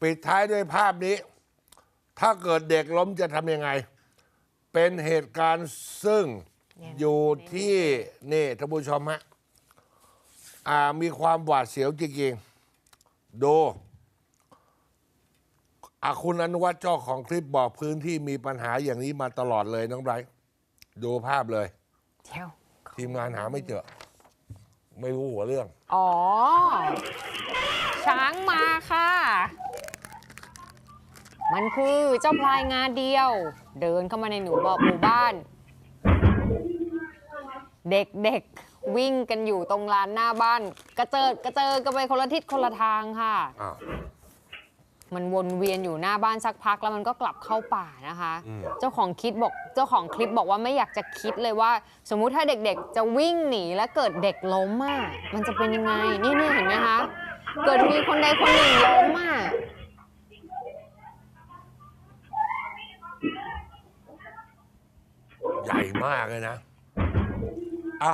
ปิดท้ายด้วยภาพนี้ ถ้าเกิดเด็กล้มจะทำยังไง เป็นเหตุการณ์ซึ่งเนี่ยอยู่ที่นี่ท่านผู้ชมฮะอ่ามีความหวาดเสียวจริงๆ ดูอาคุณอนุวัฒน์เจ้าของคลิปบอกพื้นที่มีปัญหาอย่างนี้มาตลอดเลยน้องไบรท์ดูภาพเลยเที่ยวทีมงานหาไม่เจอ ไม่รู้หัวเรื่อง อ๋อ ช้างมาค่ะ มันคือเจ้าพลายงาเดียว เดินเข้ามาในหนูบอกหมู่บ้าน เด็กๆวิ่งกันอยู่ตรงลานหน้าบ้าน กระเจิดกระเจิงกันไปคนละทิศคนละทางค่ะ อ้าว มันวนเวียนอยู่หน้าบ้านสักพักแล้วมันก็กลับเข้าป่านะคะ อืม เจ้าของคิดบอกเจ้าของคลิปบอกว่าไม่อยากจะคิดเลยว่า สมมุติถ้าเด็กๆ จะวิ่งหนีแล้วเกิดเด็กล้มอะมันจะเป็นยังไงนี่เนี่ยเห็นไหมคะเกิดมีคนใดคนหนึ่งล้มอะ ใหญ่มากเลยนะ อะ